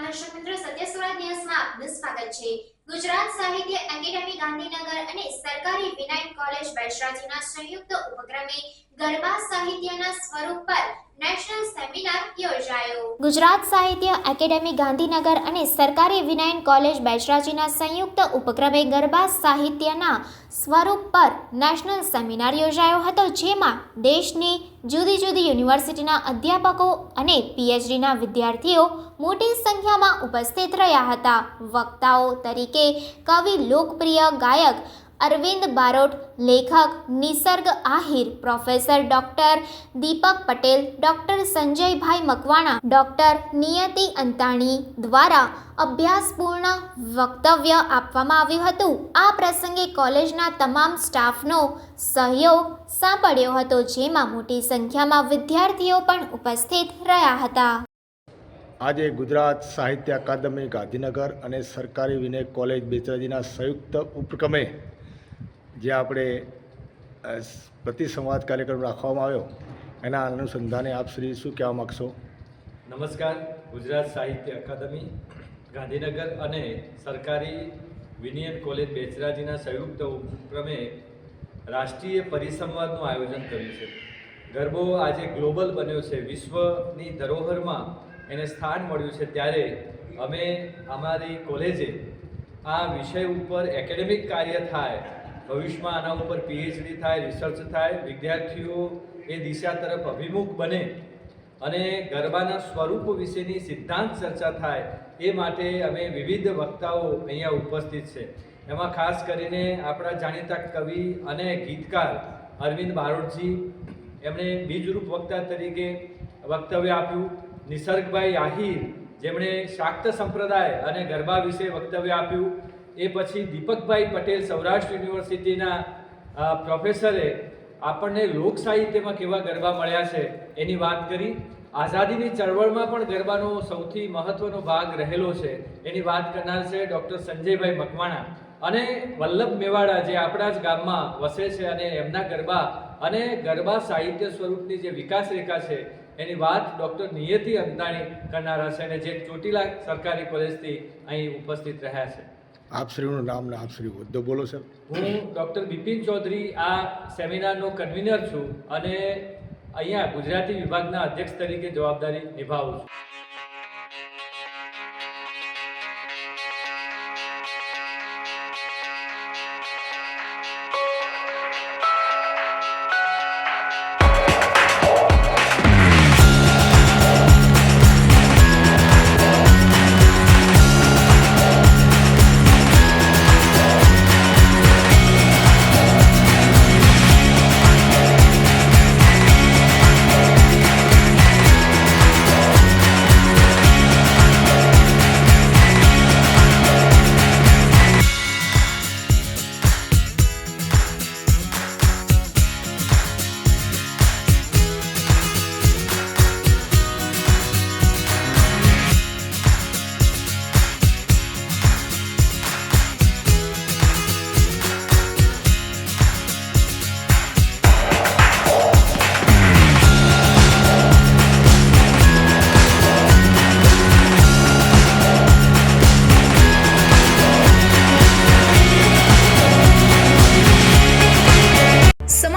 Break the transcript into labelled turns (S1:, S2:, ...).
S1: નમસ્કાર દર્શક મિત્રો સત્ય સ્વરાજ ન્યૂઝમાં આપનું સ્વાગત છે. ગુજરાત સાહિત્ય એકેડેમી ગાંધીનગર અને સરકારી વિનાયક કોલેજ બેચરાજીના સંયુક્ત ઉપક્રમે ગરબા સાહિત્યના સ્વરૂપ પર ગુજરાત સાહિત્ય એકેડેમી ગાંધીનગર અને સરકારી વિનાયન કોલેજ બેચરાજીના સંયુક્ત ઉપક્રમે ગરબા સાહિત્યના સ્વરૂપ પર નેશનલ સેમિનાર યોજાયો હતો, જેમાં દેશની જુદી જુદી યુનિવર્સિટીના અધ્યાપકો અને પીએચડીના વિદ્યાર્થીઓ મોટી સંખ્યામાં ઉપસ્થિત રહ્યા હતા. વક્તાઓ તરીકે કવિ લોકપ્રિય ગાયક અરવિંદ બારોટ, લેખક Nisarg Ahir, professor doctor Deepak Patel, doctor Sanjaybhai Makwana, doctor Niyati Antani દ્વારા અભ્યાસપૂર્ણ વક્તવ્ય આપવામાં આવ્યું હતું. આ પ્રસંગે કોલેજના તમામ સ્ટાફનો સહયોગ સાંપડ્યો હતો, જેમાં મોટી સંખ્યામાં વિદ્યાર્થીઓ પણ ઉપસ્થિત રહ્યા હતા.
S2: આજે ગુજરાત સાહિત્ય અકાદમી ગાંધીનગર અને સરકારી વિનય કોલેજ બેચરાજીના સંયુક્ત ઉપક્રમે જે આપણે પ્રતિસંવાદ કાર્યક્રમ રાખવામાં આવ્યો, એના અનુસંધાને આપ શ્રી શું કહેવા માગશો?
S3: નમસ્કાર. ગુજરાત સાહિત્ય અકાદમી, ગાંધીનગર અને સરકારી વિનિયન કોલેજ બેચરાજીના સંયુક્ત ઉપક્રમે રાષ્ટ્રીય પરિસંવાદનું આયોજન કર્યું છે. ગરબો આજે ગ્લોબલ બન્યો છે. વિશ્વની ધરોહરમાં એને સ્થાન મળ્યું છે ત્યારે અમે અમારી કોલેજે આ વિષય ઉપર એકેડેમિક કાર્ય થાય, ભવિષ્યમાં આના ઉપર પીએચડી થાય રિસર્ચ થાય, વિદ્યાર્થીઓ એ દિશા તરફ અભિમુખ બને અને ગરબાના સ્વરૂપો વિશેની સિદ્ધાંત ચર્ચા થાય એ માટે અમે વિવિધ વક્તાઓ અહીંયા ઉપસ્થિત છે. એમાં ખાસ કરીને આપણા જાણીતા કવિ અને ગીતકાર અરવિંદ બારોટજી એમણે બીજરૂપ વક્તા તરીકે વક્તવ્ય આપ્યું. નિસર્ગભાઈ આહિર, જેમણે શાક્ત સંપ્રદાય અને ગરબા વિશે વક્તવ્ય આપ્યું. એ પછી દીપકભાઈ પટેલ સૌરાષ્ટ્ર યુનિવર્સિટીના પ્રોફેસરે આપણને લોક સાહિત્યમાં કેવા ગરબા મળ્યા છે એની વાત કરી. આઝાદીની ચળવળમાં પણ ગરબાનો સૌથી મહત્વનો ભાગ રહેલો છે એની વાત કરનાર છે ડૉક્ટર સંજયભાઈ મકવાણા. અને વલ્લભ મેવાડા, જે આપણા જ ગામમાં વસે છે અને એમના ગરબા અને ગરબા સાહિત્ય સ્વરૂપની જે વિકાસ રેખા છે એની વાત ડૉક્ટર નિયતિ અંતાણી કરનાર હશે અને જે ચોટીલા સરકારી કોલેજથી અહીં ઉપસ્થિત રહ્યા છે.
S2: આપ શ્રીનું નામ ને આપ શ્રી હોદ્દો બોલો સર.
S3: હું ડૉક્ટર બિપિન ચૌધરી આ સેમિનારનો કન્વીનર છું અને અહીંયા ગુજરાતી વિભાગના અધ્યક્ષ તરીકે જવાબદારી નિભાવું છું.